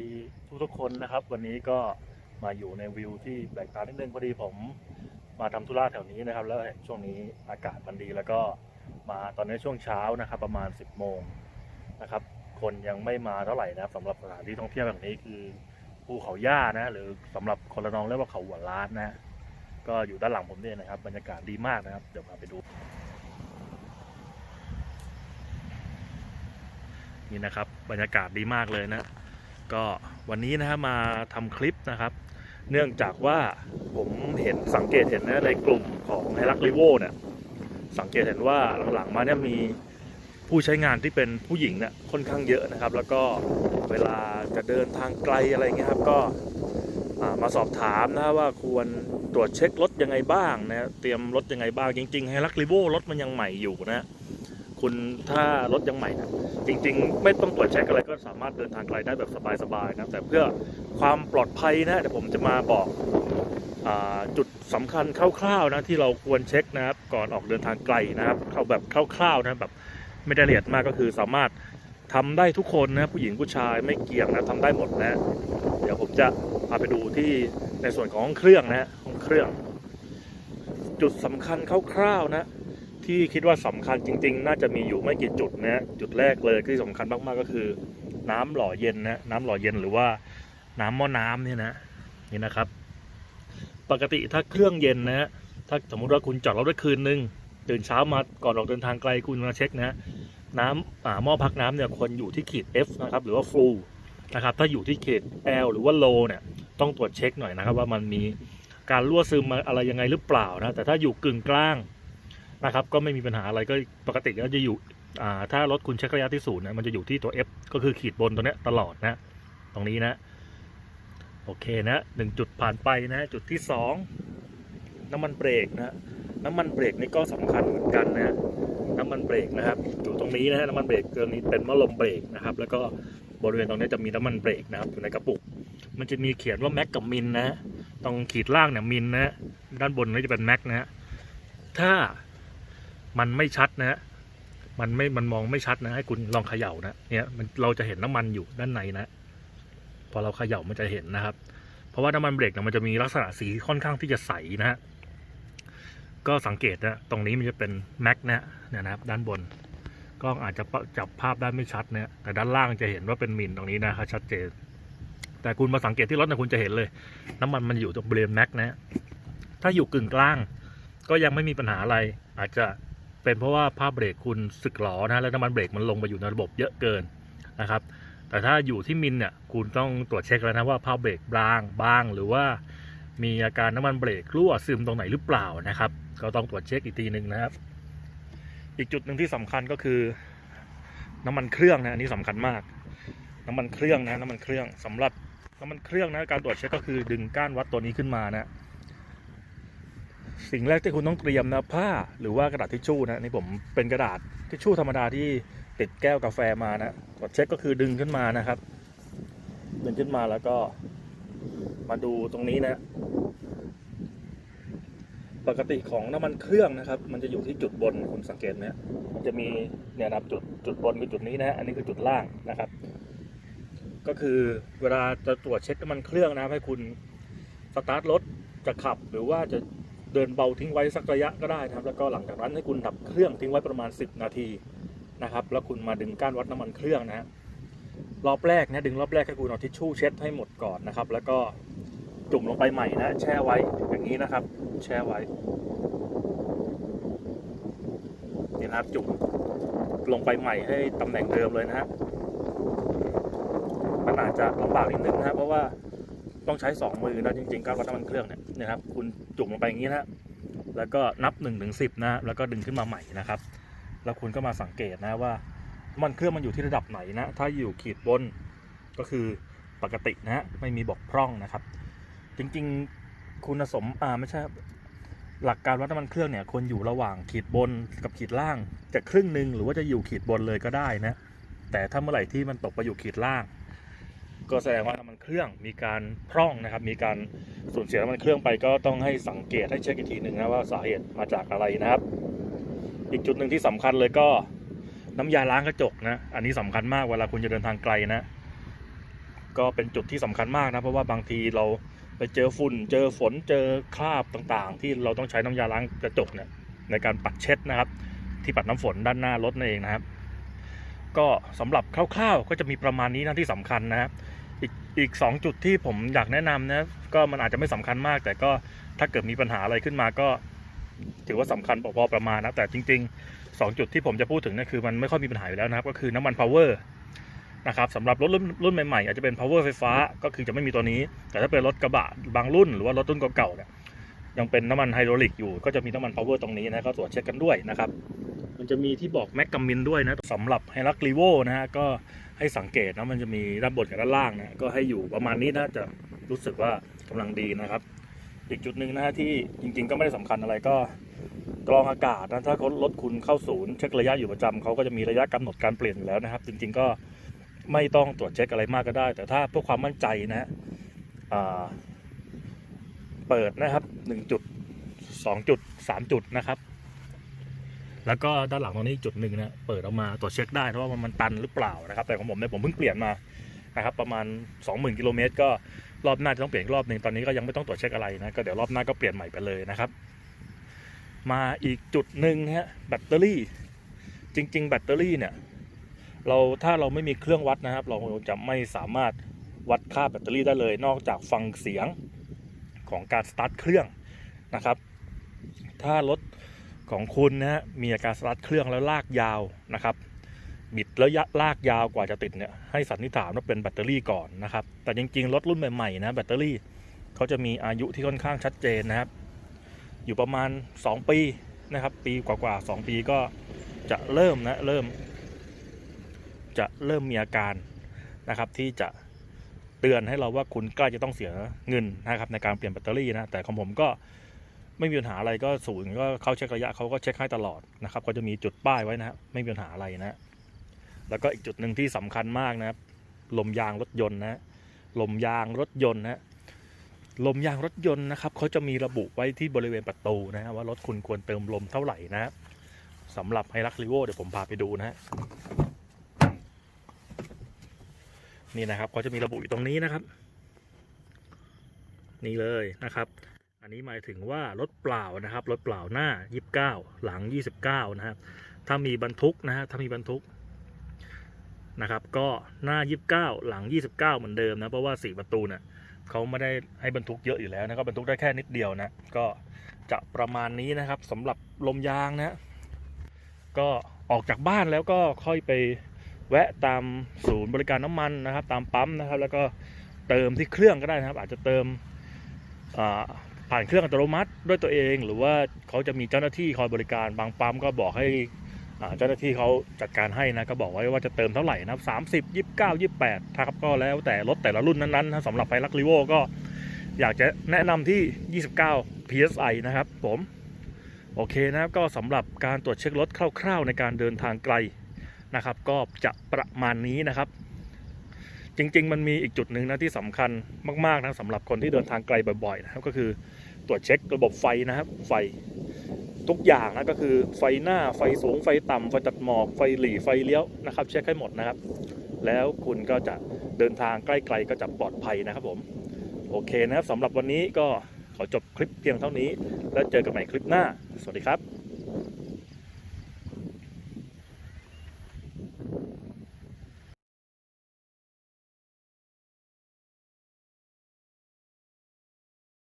ดีทุกทุกๆคนนะครับ วันนี้ก็มาอยู่ในวิวที่แปลกตานิดนึงพอดีผมมาทำธุระแถวนี้นะครับ แล้วเห็นช่วงนี้อากาศมันดีแล้วก็มาตอนนี้ช่วงเช้านะครับ ประมาณ 10โมงนะครับ คนยังไม่มาเท่าไหร่นะสำหรับสถานที่ท่องเที่ยวแบบนี้คือภูเขาย่านะหรือสำหรับคนละนองเรียกว่าเขาหัวล้านนะก็อยู่ด้านหลังผมเนี่ยนะครับบรรยากาศดีมากนะครับ เดี๋ยวพาไปดูนี่นะครับ บรรยากาศดีมากเลยนะ ก็วันนี้นะฮะมาทำคลิปนะครับ เนื่องจากว่าผมเห็นสังเกตเห็นนะในกลุ่มของไฮรักลิโวเนี่ยสังเกตเห็นว่าหลังๆมาเนี่ยมีผู้ใช้งานที่เป็นผู้หญิงเนี่ยค่อนข้างเยอะนะครับ แล้วก็เวลาจะเดินทางไกลอะไรเงี้ยครับก็มาสอบถามนะว่าควรตรวจเช็ครถยังไงบ้างนะเตรียมรถยังไงบ้างจริงๆไฮรักลิโวรถมันยังใหม่อยู่นะ คุณถ้ารถยังใหม่นะจริง ๆ ไม่ต้องตรวจเช็คอะไรก็สามารถเดินทางไกลได้แบบสบายๆนะแต่เพื่อความปลอดภัยนะเดี๋ยวผมจะมาบอกอจุดสำคัญคร่าวๆนะที่เราควรเช็คนะครับ ก่อนออกเดินทางไกลนะครับ เข้าแบบคร่าวๆนะแบบไม่ได้ละเอียดมากก็คือสามารถทำได้ทุกคนนะผู้หญิงผู้ชายไม่เกี่ยงนะทำได้หมดนะเดี๋ยวผมจะพาไปดูที่ในส่วนของห้องเครื่องนะห้องเครื่อง จุดสำคัญคร่าวๆนะ ที่คิดว่าสำคัญจริง ๆ น่าจะมีอยู่ไม่กี่จุดนะจุดแรกเลยที่สำคัญมากๆก็คือ น้ำหล่อเย็นนะน้ำหล่อเย็นหรือว่าน้ำหม้อน้ำเนี่ยนะนี่นะครับ ปกติถ้าเครื่องเย็นนะฮะถ้าสมมุติว่าคุณจอดรถไว้คืนนึงตื่นเช้ามาก่อนออกเดินทางไกลคุณมาเช็คนะน้ำหม้อพักน้ำเนี่ยควรอยู่ที่ขีด F นะครับหรือว่า full นะครับถ้าอยู่ที่ขีด L หรือว่า low เนี่ยต้องตรวจเช็คหน่อยนะครับว่ามันมีการรั่วซึมอะไรยังไงหรือเปล่านะแต่ถ้าอยู่กึ่งกลาง นะครับก็ไม่มีปัญหาอะไรก็ปกติก็จะอยู่อ่าถ้ารถคุณเช็คระยะที่ศูนย์นะมันจะอยู่ที่ตัว F ก็คือขีดบนตัวเนี้ยตลอดนะ ตรงนี้นะ โอเคนะหนึ่งจุดผ่านไปนะ จุดที่สองน้ำมันเบรกนะน้ำมันเบรกนี่ก็สำคัญเหมือนกันนะน้ำมันเบรกนะครับ อยู่ตรงนี้นะฮะน้ำมันเบรกตัวนี้เป็นมะลมเบรกนะครับ แล้วก็บริเวณตรงนี้จะมีน้ำมันเบรกนะครับอยู่ในกระปุก มันจะมีเขียนว่าแม็กกับมินนะตรงขีดล่างเนี่ยมินนะด้านบนนี่จะเป็นแม็กนะฮะถ้า มันไม่ชัดนะฮะมันไม่มันมองไม่ชัดนะให้คุณลองเขย่านะเนี่ยมันเราจะเห็นน้ำมันอยู่ด้านในนะ พอเราเขย่ามันจะเห็นนะครับ เพราะว่าน้ำมันเบรกเนี่ยมันจะมีลักษณะสีค่อนข้างที่จะใสนะฮะก็สังเกตนะตรงนี้มันจะเป็นแม็กนะเนี่ยนะครับ ด้านบนกล้องอาจจะจับภาพได้ไม่ชัดนะแต่ด้านล่างจะเห็นว่าเป็นมิลตรงนี้นะครับชัดเจน แต่คุณมาสังเกตที่รถนะคุณจะเห็นเลย น้ำมันมันอยู่ตรงเบริเวณแม็กนะถ้าอยู่กึ่งกลาง ก็ยังไม่มีปัญหาอะไรอาจจะ เป็นเพราะว่าภาพเบรกคุณสึกหรอนะแล้วน้ำมันเบรกมันลงไปอยู่ในระบบเยอะเกินนะครับ แต่ถ้าอยู่ที่มินเนี่ยคุณต้องตรวจเช็คแล้วนะว่าภาพเบรกบางบาง หรือว่ามีอาการน้ำมันเบรกรั่วซึมตรงไหนหรือเปล่านะครับ ก็ต้องตรวจเช็คอีกทีหนึ่งนะครับ อีกจุดหนึ่งที่สำคัญก็คือ น้ำมันเครื่องนะอันนี้สำคัญมาก น้ำมันเครื่องนะน้ำมันเครื่องสำหรับน้ำมันเครื่องนะการตรวจเช็คก็คือดึงก้านวัดตัวนี้ขึ้นมานะ สิ่งแรกที่คุณต้องเตรียมนะผ้าหรือว่ากระดาษทิชชู่นะนี่ผมเป็นกระดาษทิชชู่ธรรมดาที่ติดแก้วกาแฟมานะกดเช็คก็คือดึงขึ้นมานะครับ ดึงขึ้นมาแล้วก็มาดูตรงนี้นะ ปกติของน้ำมันเครื่องนะครับ มันจะอยู่ที่จุดบนคุณสังเกตไหมมันจะมีเนี่ยนับจุดจุดบนคือจุดนี้นะอันนี้คือจุดล่างนะครับ ก็คือเวลาจะตรวจเช็คน้ำมันเครื่องนะให้คุณสตาร์ทรถจะขับหรือว่าจะ เดินเบาทิ้งไว้สักระยะก็ได้นะครับ แล้วก็หลังจากนั้นให้คุณดับเครื่องทิ้งไว้ประมาณ 10 นาทีนะครับ แล้วคุณมาดึงก้านวัดน้ำมันเครื่องนะฮะรอบแรกนะดึงรอบแรกให้คุณเอาทิชชู่เช็ดให้หมดก่อนนะครับ แล้วก็จุ่มลงไปใหม่นะแช่ไว้อย่างนี้นะครับ แช่ไว้นี่นะครับจุ่มลงไปใหม่ให้ตำแหน่งเดิมเลยนะฮะมันอาจจะลำบากนิดนึงนะครับเพราะว่า ต้องใช้สองมือนะจริงๆการวัดน้ำมันเครื่องเนี่ยนะครับคุณจุ่มลงไปอย่างนี้นะแล้วก็นับ1นถึงสินะแล้วก็ดึงขึ้นมาใหม่นะครับ แล้วคุณก็มาสังเกตนะว่ามันเครื่องมันอยู่ที่ระดับไหนนะ ถ้าอยู่ขีดบนก็คือปกตินะไม่มีบกพร่องนะครับ จริงๆคุณสมอ่าไม่ใช่หลักการวัดน้ำมันเครื่องเนี่ยควรอยู่ระหว่างขีดบนกับขีดล่างจะครึ่งหนึ่งหรือว่าจะอยู่ขีดบนเลยก็ได้นะแต่ถ้าเมื่อไหร่ที่มันตกไปอยู่ขีดล่าง ก็แสดงว่าน้ำมันเครื่องมีการพร่องนะครับ มีการสูญเสียน้ำมันเครื่องไปก็ต้องให้สังเกตให้เช็คอีกทีหนึ่งนะว่าสาเหตุมาจากอะไรนะครับ อีกจุดหนึ่งที่สำคัญเลยก็น้ำยาล้างกระจกนะ อันนี้สำคัญมากเวลาคุณจะเดินทางไกลนะ ก็เป็นจุดที่สำคัญมากนะ เพราะว่าบางทีเราไปเจอฝุ่น เจอฝน เจอคราบต่างๆ ที่เราต้องใช้น้ำยาล้างกระจกเนี่ยในการปัดเช็ดนะครับ ที่ปัดน้ำฝนด้านหน้ารถนั่นเองนะครับ ก็สำหรับคร่าวๆ ก็จะมีประมาณนี้นะที่สำคัญนะครับ อีกอีกสองจุดที่ผมอยากแนะนำนะก็มันอาจจะไม่สำคัญมาก แต่ก็ถ้าเกิดมีปัญหาอะไรขึ้นมาก็ถือว่าสำคัญพอประมาณนะแต่จริง ๆ 2 จุดที่ผมจะพูดถึงนะคือมันไม่ค่อยมีปัญหาอยู่แล้วนะครับ ก็คือน้ำมัน power นะครับสำหรับรถรุ่นรุ่นใหม่ๆ อาจจะเป็น power ไฟฟ้าก็คือจะไม่มีตัวนี้ แต่ถ้าเป็นรถกระบะบางรุ่น หรือว่ารถรุ่นเก่าๆเนี่ยยังเป็นน้ำมันไฮดรอลิกอยู่ก็จะมีน้ำมัน power ตรงนี้นะก็ตรวจเช็คกันด้วยนะครับ มันจะมีที่บอกแม็กกัมมินด้วยนะสำหรับไฮรักรีโวนะฮะก็ให้สังเกตนะมันจะมีด้านบนกับด้านล่างนะก็ให้อยู่ประมาณนี้นะจะรู้สึกว่ากำลังดีนะครับ อีกจุดหนึ่งนะฮะที่จริงๆ ก็ไม่ได้สำคัญอะไรก็กรองอากาศนะถ้ารถคุณเข้าศูนย์เช็คระยะอยู่ประจำเขาก็จะมีระยะกำหนดการเปลี่ยนอยู่แล้วนะครับ จริง ๆก็ไม่ต้องตรวจเช็คอะไรมากก็ได้ แต่ถ้าเพื่อความมั่นใจนะฮะเปิดนะครับหนึ่งจุดสองจุดสามจุดนะครับ แล้วก็ด้านหลังตรงนี้จุดหนึ่งนะเปิดออกมาตรวจเช็คได้เพราะว่ามันตันหรือเปล่านะครับ แต่ของผมเนี่ยผมเพิ่งเปลี่ยนมานะครับประมาณ 20,000กิโลเมตรก็รอบหน้าจะต้องเปลี่ยนรอบหนึ่งตอนนี้ก็ยังไม่ต้องตรวจเช็คอะไรนะก็เดี๋ยวรอบหน้าก็เปลี่ยนใหม่ไปเลยนะครับ มาอีกจุดหนึ่งฮะแบตเตอรี่จริง ๆ แบตเตอรี่เนี่ยเราถ้าเราไม่มีเครื่องวัดนะครับ เราจะไม่สามารถวัดค่าแบตเตอรี่ได้เลย นอกจากฟังเสียงของการสตาร์ทเครื่องนะครับ ถ้ารถ ของคุณนะฮะมีอาการสตาร์ทเครื่องแล้วลากยาวนะครับบิดแล้วยะลากยาวกว่าจะติดเนี่ยให้สันนิษฐานว่าเป็นแบตเตอรี่ก่อนนะครับ แต่จริงๆรถรุ่นใหม่ๆนะแบตเตอรี่เขาจะมีอายุที่ค่อนข้างชัดเจนนะครับ อยู่ประมาณ 2 ปีนะครับ ปีกว่าๆ2ปีก็จะเริ่มนะเริ่ม จะเริ่มมีอาการนะครับที่จะเตือนให้เราว่าคุณใกล้จะต้องเสียเงินนะครับในการเปลี่ยนแบตเตอรี่นะแต่ของผมก็ ไม่มีปัญหาอะไรก็ศูนย์ก็เขาเช็คระยะเขาก็เช็คให้ตลอดนะครับ ก็จะมีจุดป้ายไว้นะครับไม่มีปัญหาอะไรนะแล้วก็อีกจุดหนึ่งที่สำคัญมากนะครับลมยางรถยนต์นะลมยางรถยนต์นะลมยางรถยนต์นะครับเขาจะมีระบุไว้ที่บริเวณประตูนะฮะว่ารถคุณควรเติมลมเท่าไหร่นะสำหรับไฮรักรีโวเดี๋ยวผมพาไปดูนะฮะนี่นะครับเขาจะมีระบุอยู่ตรงนี้นะครับ นี่เลยนะครับ นนี้หมายถึงว่ารถเปล่านะครับรถเปล่าหน้า 29 หลัง 29 นะครับ ถ้ามีบรรทุกนะฮะถ้ามีบรรทุกนะครับ ก็หน้า 29 หลัง 29 เหมือนเดิมนะเพราะว่า 4 ประตูเนี่ยเขาไม่ได้ให้บรรทุกเยอะอยู่แล้วนะครับบรรทุกได้แค่นิดเดียวนะก็จะประมาณนี้นะครับสำหรับลมยางนะก็ออกจากบ้านแล้วก็ค่อยไปแวะตามศูนย์บริการน้ำมันนะครับ ตามปั๊มนะครับ แล้วก็เติมที่เครื่องก็ได้นะครับ อาจจะเติมอ่า ผ่านเครื่องอัตโนมัติด้วยตัวเอง หรือว่าเขาจะมีเจ้าหน้าที่คอยบริการบางปั๊มก็บอกให้เจ้าหน้าที่เขาจัดการให้นะก็บอกไว้ว่าจะเติมเท่าไหร่นะครับสามสิบยี่สิบเก้ายี่สิบแปดครับก็แล้วแต่รถแต่ละรุ่นนั้นๆนะสำหรับไฟลักรีโวก็อยากจะแนะนำที่ 29 psi นะครับผมโอเคนะครับก็สำหรับการตรวจเช็ครถคร่าวๆ ในการเดินทางไกลนะครับ ก็จะประมาณนี้นะครับ จริง ๆ มันมีอีกจุดหนึ่งนะที่สำคัญมากๆนะสำหรับคนที่เดินทางไกลบ่อยๆนะครับก็คือตรวจเช็คระบบไฟนะครับไฟทุกอย่างนะก็คือไฟหน้าไฟสูงไฟต่ำไฟตัดหมอกไฟหลีไฟเลี้ยวนะครับ เช็คให้หมดนะครับ แล้วคุณก็จะเดินทางใกล้ๆก็จะปลอดภัยนะครับผมโอเคนะครับสำหรับวันนี้ก็ขอจบคลิปเพียงเท่านี้ แล้วเจอกันใหม่คลิปหน้า สวัสดีครับ